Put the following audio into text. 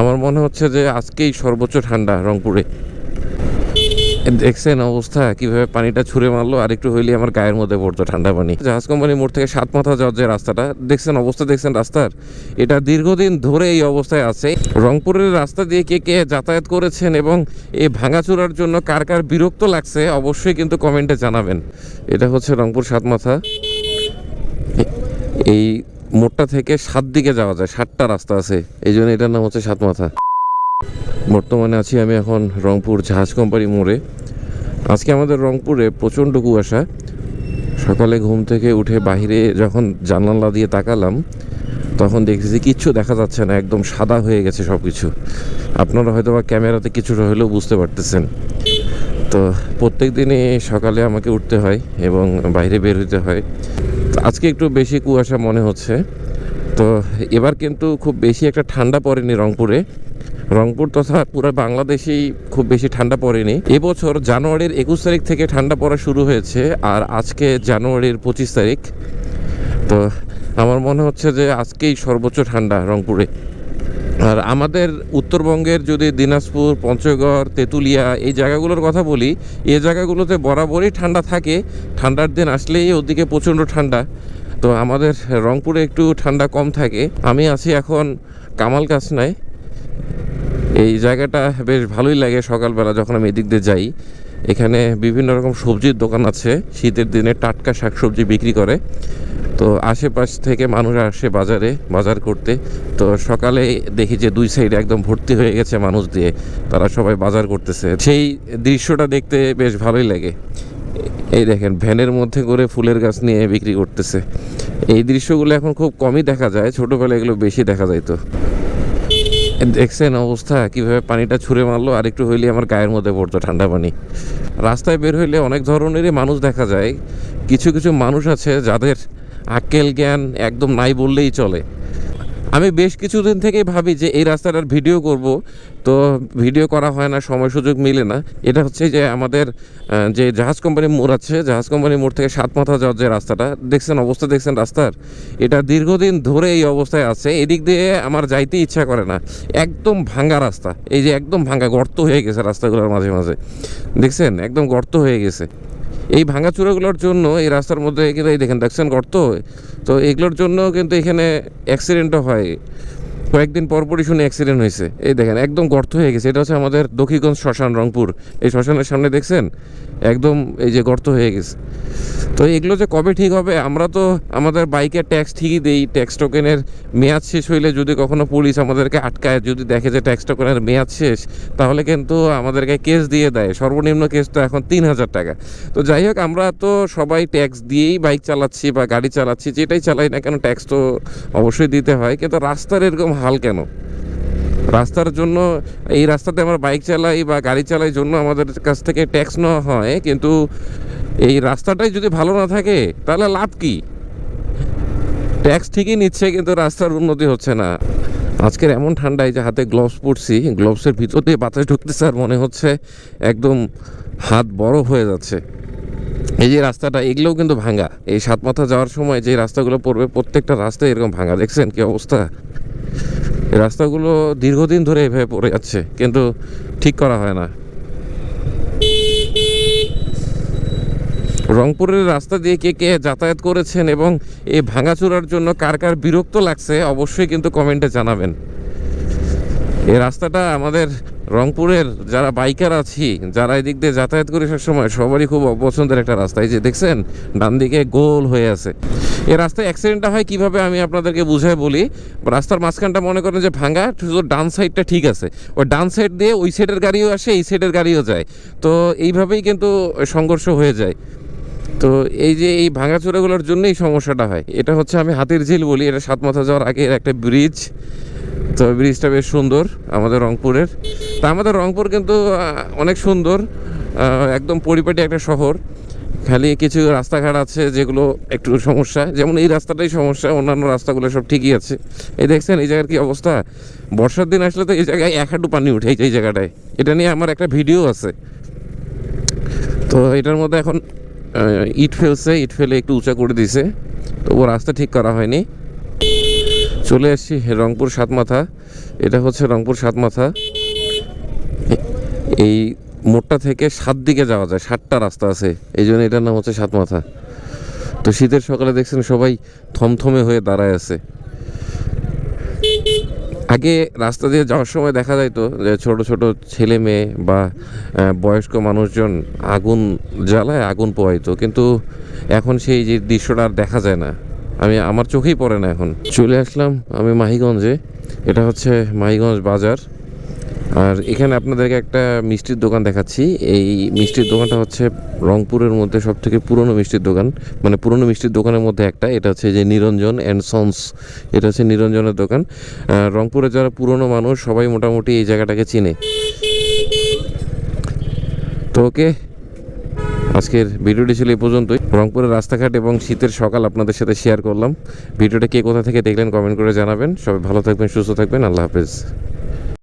আমার মনে হচ্ছে যে আজকেই সর্বোচ্চ ঠান্ডা রংপুরে। দেখছেন অবস্থা, কীভাবে পানিটা ছুঁড়ে মারলো, আর একটু হইলে আমার গায়ের মধ্যে পড়তো ঠান্ডা পানি। জাহাজ কোম্পানি মোড় থেকে সাত মাথা যাওয়ার যে রাস্তাটা, দেখছেন অবস্থা, দেখছেন রাস্তার? এটা দীর্ঘদিন ধরে এই অবস্থায় আছে। রংপুরের রাস্তা দিয়ে কে কে যাতায়াত করেছেন এবং এই ভাঙাচোরার জন্য কার কার বিরক্ত লাগছে, অবশ্যই কিন্তু কমেন্টে জানাবেন। এটা হচ্ছে রংপুর সাত মাথা। এই মোড়টা থেকে সাত দিকে যাওয়া যায়, সাতটা রাস্তা আছে। এই জন্য এটার নাম হচ্ছে সাত মাথা বর্তমানে আছি আমি এখন রংপুর জাহাজ কোম্পানি মোড়ে। আজকে আমাদের রংপুরে প্রচণ্ড কুয়াশা। সকালে ঘুম থেকে উঠে বাইরে যখন জানালা দিয়ে তাকালাম, তখন দেখতেছি কিচ্ছু দেখা যাচ্ছে না, একদম সাদা হয়ে গেছে সব কিছু আপনারা হয়তো বা ক্যামেরাতে কিছুটা হলেও বুঝতে পারতেছেন। তো প্রত্যেক দিনই সকালে আমাকে উঠতে হয় এবং বাইরে বের হতে হয়। আজকে একটু বেশি কুয়াশা মনে হচ্ছে। তো এবার কিন্তু খুব বেশি একটা ঠান্ডা পড়েনি রংপুরে। রংপুর তথা পুরো বাংলাদেশেই খুব বেশি ঠান্ডা পড়েনি। এবছর জানুয়ারির একুশ তারিখ থেকে ঠান্ডা পড়া শুরু হয়েছে আর আজকে জানুয়ারির পঁচিশ তারিখ। তো আমার মনে হচ্ছে যে আজকেই সর্বোচ্চ ঠান্ডা রংপুরে। আর আমাদের উত্তরবঙ্গের যদি দিনাজপুর, পঞ্চগড়, তেঁতুলিয়া এই জায়গাগুলোর কথা বলি এই জায়গাগুলোতে বরাবরই ঠান্ডা থাকে। ঠান্ডার দিন আসলেই ওদিকে প্রচণ্ড ঠান্ডা। তো আমাদের রংপুরে একটু ঠান্ডা কম থাকে। আমি আছি এখন কামাল কাসনায় এই জায়গাটা বেশ ভালোই লাগে সকালবেলা যখন আমি এদিক দিয়ে যাই। এখানে বিভিন্ন রকম সবজির দোকান আছে। শীতের দিনে টাটকা শাকসবজি বিক্রি করে। তো আশেপাশ থেকে মানুষ আসে বাজারে, বাজার করতে। তো সকালে দেখি যে দুই সাইডে একদম ভর্তি হয়ে গেছে মানুষ দিয়ে, তারা সবাই বাজার করতেছে। সেই দৃশ্যটা দেখতে বেশ ভালোই লাগে। এই দেখেন, ভ্যানের মধ্যে করে ফুলের গাছ নিয়ে বিক্রি করতেছে। এই দৃশ্যগুলো এখন খুব কমই দেখা যায়, ছোটোবেলায় এগুলো বেশি দেখা যায় তো দেখছেন অবস্থা, কীভাবে পানিটা ছুঁড়ে মারলো, আর একটু হইলে আমার গায়ের মধ্যে পড়তো ঠান্ডা পানি। রাস্তায় বের হইলে অনেক ধরনেরই মানুষ দেখা যায়। কিছু কিছু মানুষ আছে যাদের আক্কেল জ্ঞান একদম নাই বললেই চলে। আমি বেশ কিছুদিন থেকেই ভাবি যে এই রাস্তাটার ভিডিও করব, তো ভিডিও করা হয় না, সময় সুযোগ মিলে না। এটা হচ্ছে যে আমাদের যে জাহাজ কোম্পানি মোড় আছে, জাহাজ কোম্পানি মোড় থেকে সাত মাথা যাওয়ার যে রাস্তাটা, দেখছেন অবস্থা, দেখছেন রাস্তার? এটা দীর্ঘদিন ধরে এই অবস্থায় আছে। এদিক দিয়ে আমার যাইতে ইচ্ছা করে না। একদম ভাঙ্গা রাস্তা। এই যে একদম ভাঙ্গা, গর্ত হয়ে গেছে রাস্তাগুলোর মাঝে মাঝে। দেখছেন? একদম গর্ত হয়ে গেছে। এই ভাঙাচুরাগুলোর জন্য এই রাস্তার মধ্যে কিন্তু এই দেখেন দেখছেন গর্ত তো এগুলোর জন্য কিন্তু এখানে অ্যাক্সিডেন্টও হয়। কয়েকদিন পরপরই শুনে অ্যাক্সিডেন্ট হয়েছে। এই দেখেন, একদম গর্ত হয়ে গেছে। এটা হচ্ছে আমাদের দক্ষিণগঞ্জ শ্মশান রংপুর। এই শ্মশানের সামনে দেখছেন? একদম এই যে গর্ত হয়ে গেছে। তো এগুলো যে কবে ঠিক হবে, আমরা তো আমাদের বাইকের ট্যাক্স ঠিকই দিই। ট্যাক্স টোকেনের মেয়াদ শেষ হইলে যদি কখনো পুলিশ আমাদেরকে আটকায়, যদি দেখে যে ট্যাক্স টোকেনের মেয়াদ শেষ, তাহলে কিন্তু আমাদেরকে কেস দিয়ে দেয়। সর্বনিম্ন কেস তো এখন তিন হাজার টাকা। তো যাই হোক, আমরা তো সবাই ট্যাক্স দিয়েই বাইক চালাচ্ছি বা গাড়ি চালাচ্ছি, যেটাই চালাই না কেন ট্যাক্স তো অবশ্যই দিতে হয়। কিন্তু রাস্তার এরকম হাল কেন? রাস্তার জন্য, এই রাস্তাতে আমরা বাইক চালাই বা গাড়ি চালাই জন্য আমাদের কাছ থেকে ট্যাক্স নেওয়া হয়, কিন্তু এই রাস্তাটাই যদি ভালো না থাকে, তাহলে লাভ কি? ট্যাক্স ঠিকই নিচ্ছে, কিন্তু রাস্তার উন্নতি হচ্ছে না। আজকের এমন ঠান্ডায় যে হাতে গ্লোভস পরছি গ্লোভসের ভিতর দিয়ে বাতাস ঢুকতেছে আর মনে হচ্ছে একদম হাত বরফ হয়ে যাচ্ছে। এই যে রাস্তাটা, এগুলোও কিন্তু ভাঙা। এই সাত মাথা যাওয়ার সময় যে রাস্তাগুলো পড়বে, প্রত্যেকটা রাস্তায় এরকম ভাঙা। দেখছেন কি অবস্থা? রাস্তাগুলো দীর্ঘদিন ধরে এভাবে পড়ে যাচ্ছে, কিন্তু ঠিক করা হয় না। রংপুরের রাস্তা দিয়ে কে কে যাতায়াত করেছেন এবং এই ভাঙাচুরার জন্য কার কার বিরক্ত লাগছে, অবশ্যই কিন্তু কমেন্টে জানাবেন। এই রাস্তাটা আমাদের রংপুরের যারা বাইকার আছি, যারা এদিক দিয়ে যাতায়াত করি সময় সবারই খুব অপছন্দের একটা রাস্তা। এই যে দেখছেন, ডান দিকে গোল হয়ে আছে। এই রাস্তায় অ্যাক্সিডেন্টটা হয় কীভাবে আমি আপনাদেরকে বুঝাই বলি। রাস্তার মাঝখানটা মনে করেন যে ভাঙা, শুধু ডান সাইডটা ঠিক আছে। ওই ডান সাইড দিয়ে ওই সাইডের গাড়িও আসে, এই সাইডের গাড়িও যায়। তো এইভাবেই কিন্তু সংঘর্ষ হয়ে যায়। তো এই যে এই ভাঙাচোরাগুলোর জন্যই সমস্যাটা হয়। এটা হচ্ছে আমি হাতির ঝিল বলি, এটা সাত মাথা যাওয়ার আগে একটা ব্রিজ তো ব্রিজটা বেশ সুন্দর আমাদের রংপুরের। তা আমাদের রংপুর কিন্তু অনেক সুন্দর একদম পরিপাটি একটা শহর। খালি কিছু রাস্তাঘাট আছে যেগুলো একটু সমস্যা। যেমন এই রাস্তাটাই সমস্যা, অন্যান্য রাস্তাগুলো সব ঠিকই আছে। এই দেখছেন, এই জায়গার কি অবস্থা? বর্ষার দিন আসলে তো এই জায়গায় এক হাঁটু পানি উঠে এই জায়গাটায়। এটা নিয়ে আমার একটা ভিডিও আছে। তো এটার মধ্যে এখন ইট ফেলছে, ইট ফেলে একটু উঁচা করে দিছে। তবু রাস্তা ঠিক করা হয়নি। চলে এসেছি রংপুর সাতমাথা। এটা হচ্ছে রংপুর সাতমাথা। এই মোড়টা থেকে সাত দিকে যাওয়া যায়, সাতটা রাস্তা আছে। এই জন্য এটার নাম হচ্ছে সাতমাথা। তো শীতের সকালে দেখছেন সবাই থমথমে হয়ে দাঁড়ায় আছে। আগে রাস্তা দিয়ে যাওয়ার সময় দেখা যাইতো যে ছোট ছোট ছেলে মেয়ে বা বয়স্ক মানুষজন আগুন জ্বালায়, আগুন পোয়াইতো কিন্তু এখন সেই যে দৃশ্যটা আর দেখা যায় না। আমি আমার চোখেই পড়ে না এখন। চলে আসলাম আমি মাহিগঞ্জে। এটা হচ্ছে মাহিগঞ্জ বাজার। আর এখানে আপনাদেরকে একটা মিষ্টির দোকান দেখাচ্ছি। এই মিষ্টির দোকানটা হচ্ছে রংপুরের মধ্যে সব থেকে পুরনো মিষ্টির দোকান। মানে পুরনো মিষ্টির দোকানের মধ্যে একটা। এটা হচ্ছে যে নিরঞ্জন অ্যান্ড সন্স এটা হচ্ছে নিরঞ্জনের দোকান। আহ, রংপুরে যারা পুরনো মানুষ সবাই মোটামুটি এই জায়গাটাকে চিনে। তো ওকে আজকের ভিডিওটি ছিল এই পর্যন্তই। রংপুরের রাস্তাঘাট এবং শীতের সকাল আপনাদের সাথে শেয়ার করলাম। ভিডিওটা কে কোথা থেকে দেখলেন কমেন্ট করে জানাবেন। সবাই ভালো থাকবেন, সুস্থ থাকবেন। আল্লাহ হাফেজ।